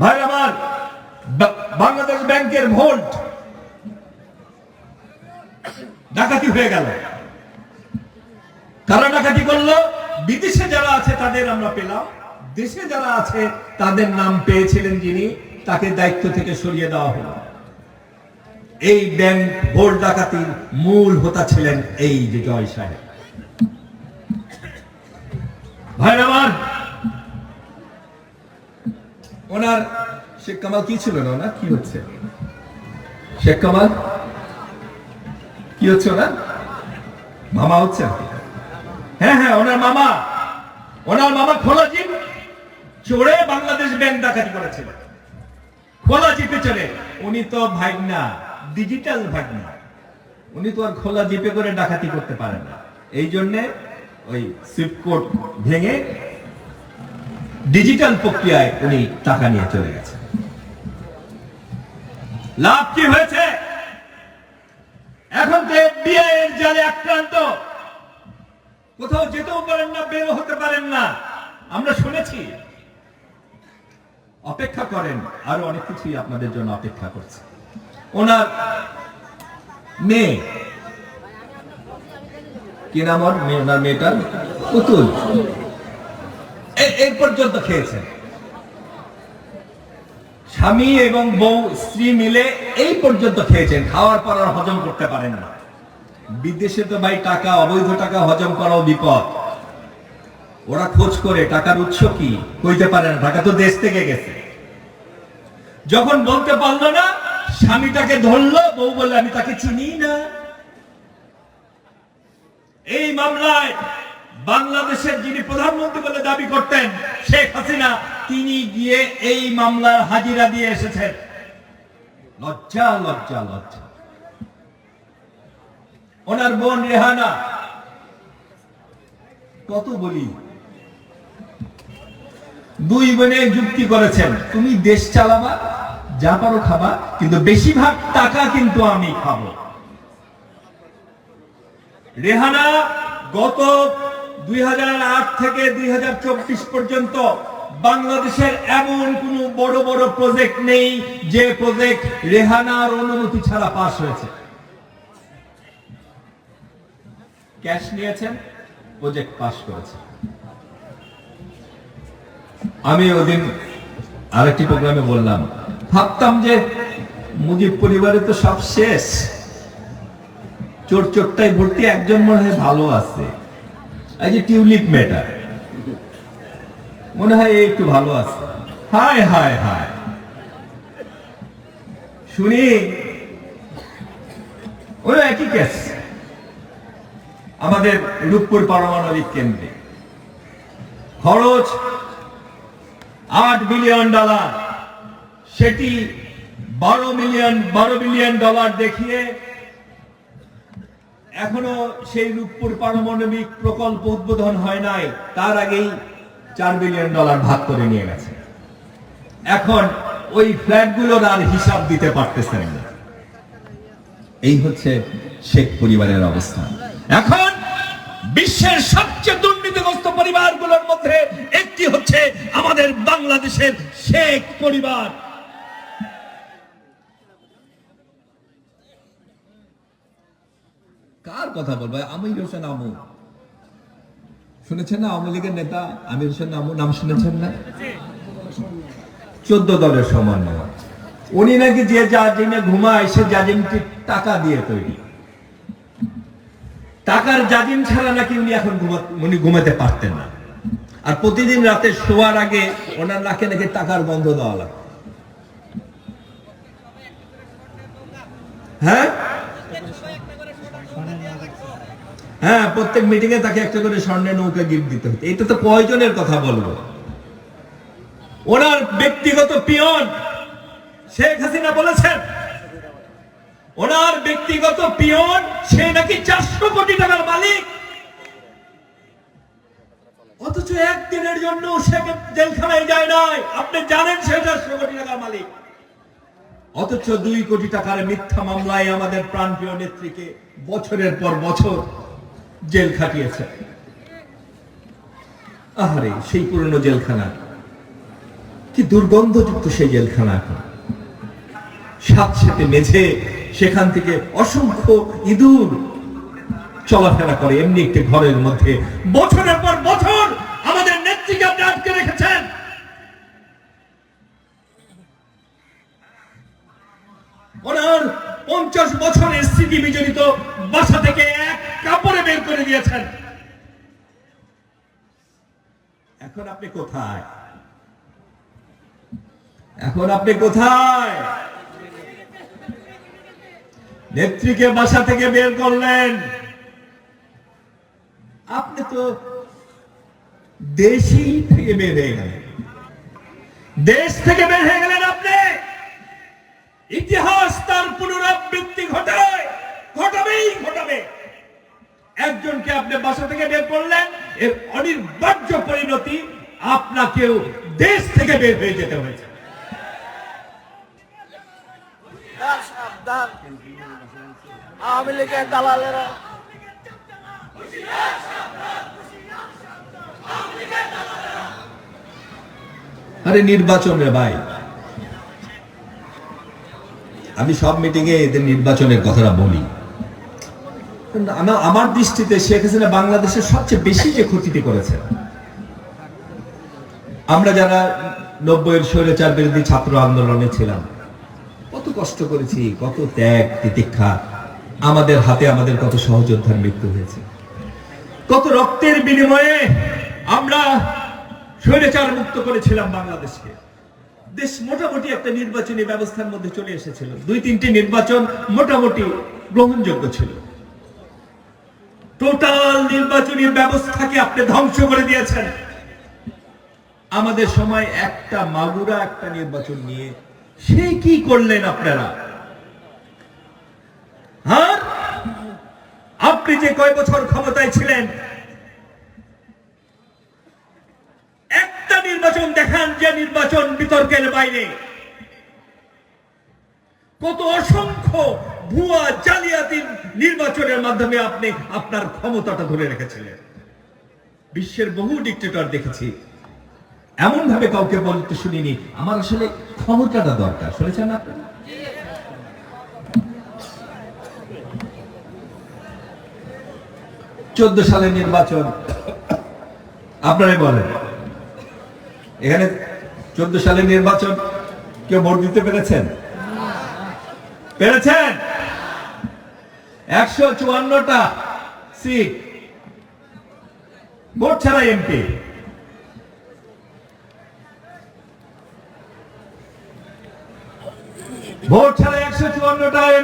ভাই, আমার বাংলাদেশ ব্যাংকের ভোল্ট ডাকাতি হয়ে গেল। কারা ডাকাতি করল? বিদেশে যারা আছে তাদের আমরা পেলাম। দেশে যারা আছে তাদের নাম পেয়েছিলেন যিনি, তাকে দায়িত্ব থেকে সরিয়ে দেওয়া হলো। এই ব্যাংক ভোল্ট ডাকাতির মূল হোতা ছিলেন এই যে জয় সাহেব। ওনার শেখ কামাল কি ছিল না কি হচ্ছে? শেখ কামাল? কি হচ্ছে ওনার? মামা হচ্ছে? হ্যাঁ হ্যাঁ ওনার মামা। ওনার মামা বাংলাদেশ ব্যাংক ডাকাতি করেছিল। খোলা জিপে চড়ে। উনি তো ভাগনা ডিজিটাল ভাগনা। উনি তো আর খোলা জিপে করে ডাকাতি করতে পারেন না। এই জন্যে ওই ভেঙে ডিজিটাল প্রক্রিয়ায় উনি টাকা নিয়ে চলে লাভ কি হয়েছে? এখন তো এফবিআই এর জালে আক্রান্ত। কোথাও যেতেও পারেন না বের হতে পারেন না। আমরা শুনেছি। অপেক্ষা করেন, আরও অনেক কিছুই আপনাদের জন্য অপেক্ষা করছে। ওনার মেয়ে কি নাম ওর? ওনার মেয়েটার? পুতুল। এ- এই পর্যন্ত খেয়েছেন স্বামী এবং বউ, স্ত্রী মিলে এই পর্যন্ত খেয়েছেন। খাওয়ার পর আর হজম করতে পারেন না। বিদেশে তো ভাই টাকা, অবৈধ টাকা হজম করাও বিপদ। ওরা খোঁজ করে, টাকার উৎস কি? কইতে পারে না। টাকা তো দেশ থেকে গেছে। যখন বলতে পারল না, স্বামীটাকে ধরলো, বউ বললে, আমি তাকে চিনি না। এই মামলায় বাংলাদেশের যিনি প্রধানমন্ত্রী বলে দাবি করতেন, শেখ হাসিনা, তিনি গিয়ে এই মামলার হাজিরা দিয়ে এসেছেন। লজ্জা লজ্জা লজ্জা। ওনার বোন রেহানা, কত বলি? দুই বোনে যুক্তি করেছেন, তুমি দেশ চালাবা, যা পারো খাবা, কিন্তু বেশিরভাগ টাকা কিন্তু আমি খাব। রেহানা, গত দুই থেকে দুই পর্যন্ত বাংলাদেশের এমন কোন বড় বড় প্রজেক্ট নেই যে প্রজেক্ট রেহানার অনুমতি ছাড়া পাশ হয়েছে। ক্যাশ নিয়েছেন প্রজেক্ট পাস করেছে। আমি ওদিন আরেকটি প্রোগ্রামে বললাম, ভাবতাম যে মুজিব পরিবারে তো সব শেষ। চোর চোরটাই ভর্তি একজন মনে হয় ভালো আছে। এই যে টিউলিপ মেয়েটা। মনে হয় একটু ভালো আছে। হায় হায় হায়। শুনি। ওই একই কেস আমাদের রূপপুর পারমাণবিক কেন্দ্রে। খরচ আট বিলিয়ন ডলার। সেটি বারো মিলিয়ন, বারো বিলিয়ন ডলার দেখিয়ে এখনও সেই রূপপুর পারমাণবিক প্রকল্প উদ্বোধন হয় নাই, তার আগেই চার বিলিয়ন ডলার ভাগ করে নিয়ে গেছে। এখন ওই ফ্ল্যাটগুলোর আর হিসাব দিতে পারতেছেন না। এই হচ্ছে শেখ পরিবারের অবস্থা। এখন বিশ্বের সবচেয়ে দুর্নীতিগ্রস্ত পরিবারগুলোর মধ্যে একটি হচ্ছে আমাদের বাংলাদেশের শেখ পরিবার। কার কথা বলব? আমির হোসেন আমু। শুনেছেন না আওয়ামী লীগের নেতা আমির হোসেন আমু? নাম শুনেছেন না? চোদ্দ দলের সমন্বয় উনি নাকি যে জাজিমে ঘুমায়, সে জাজিমটি টাকা দিয়ে তৈরি। টাকার জাজিম ছাড়া নাকি উনি এখন উনি ঘুমাতে পারতেন না। আর প্রতিদিন রাতে শোয়ার আগে ওনার নাকে নাকি টাকার গন্ধ দেওয়া লাগে হ্যাঁ? হ্যাঁ প্রত্যেক মিটিং এ তাকে একটা করে স্বর্ণের নৌকা গিফট দিতে হতো। এটা তো প্রয়োজনের কথা বলব। ওনার ব্যক্তিগত পিয়ন শেখ হাসিনা বলেছেন, ওনার ব্যক্তিগত পিয়ন সে নাকি চারশো কোটি টাকার মালিক। অথচ একদিনের জন্য সে জেলখানায় যায় নাই। আপনি জানেন সে চারশো কোটি টাকার মালিক। অথচ দুই কোটি টাকার মিথ্যা মামলায় আমাদের প্রাণপ্রিয় নেত্রীকে বছরের পর বছর জেল খাটিয়েছে। আহারে, সেই পুরনো জেলখানা। কি দুর্গন্ধযুক্ত সেই জেলখানা এখন। সাত সাথে মেঝে, সেখান থেকে অসংখ্য ইঁদুর চলাফেরা করে। এমনি একটি ঘরের মধ্যে বছরের পর বছর আমাদের নেত্রীকে আপনি আটকে রেখেছেন। ওনার পঞ্চাশ বছরের স্মৃতি বিজড়িত বাসা থেকে করে দিয়েছেন। এখন আপনি কোথায়? এখন আপনি কোথায়? নেত্রীকে বাসা থেকে বের করলেন। আপনি তো দেশই থেকে বের হয়ে গেলেন। দেশ থেকে বের হয়ে গেলেন আপনি। ইতিহাস তার পুনরাবৃত্তি ঘটায়, ঘটাবেই ঘটাবে। একজনকে আপনি বাসা থেকে বের করলেন এর অনির্বার্য পরিণতি আপনাকেও দেশ থেকে বের হয়ে যেতে হয়েছে। আওয়ামী লীগের দালালেরা। আরে নির্বাচন রে ভাই। আমি সব মিটিংয়ে এদের নির্বাচনের কথাটা বলি। আমার দৃষ্টিতে শেখ হাসিনা বাংলাদেশের সবচেয়ে বেশি যে ক্ষতিটি করেছে আমরা যারা নব্বইয়ের স্বৈরাচার বিরোধী ছাত্র আন্দোলনে ছিলাম, কত কষ্ট করেছি, কত ত্যাগ, তিতিক্ষা। আমাদের হাতে আমাদের কত সহযোদ্ধার মৃত্যু হয়েছে। কত রক্তের বিনিময়ে আমরা স্বৈরাচার মুক্ত করেছিলাম বাংলাদেশকে। দেশ মোটামুটি একটা নির্বাচনী ব্যবস্থার মধ্যে চলে এসেছিল। দুই তিনটি নির্বাচন মোটামুটি গ্রহণযোগ্য ছিল। টোটাল নির্বাচনী ব্যবস্থাকে আপনি ধ্বংস করে দিয়েছেন। আমাদের সময় একটা মাগুরা একটা নির্বাচন নিয়ে সে কি করলেন আপনারা? আর আপনি যে কয় বছর ক্ষমতায় ছিলেন? একটা নির্বাচন দেখান যে নির্বাচন বিতর্কের বাইরে। কত অসংখ্য ভুয়া জালিয়াতি নির্বাচনের মাধ্যমে আপনি আপনার ক্ষমতাটা ধরে রেখেছিলেন। বিশ্বের বহু ডিক্টেটর দেখেছি। এমন ভাবে কাউকে বলতে শুনিনি। আমার আসলে ক্ষমতাটা দরকার, শুনেছেন আপনারা চোদ্দ সালের নির্বাচন, আপনারাই বলেন। এখানে চোদ্দ সালের নির্বাচন, কেউ ভোট দিতে পেরেছেন? পেরেছেন? একশো চুয়ান্নটা সিট ভোট ছাড়া এমপি ভোট ছাড়া একশো চুয়ান্নটা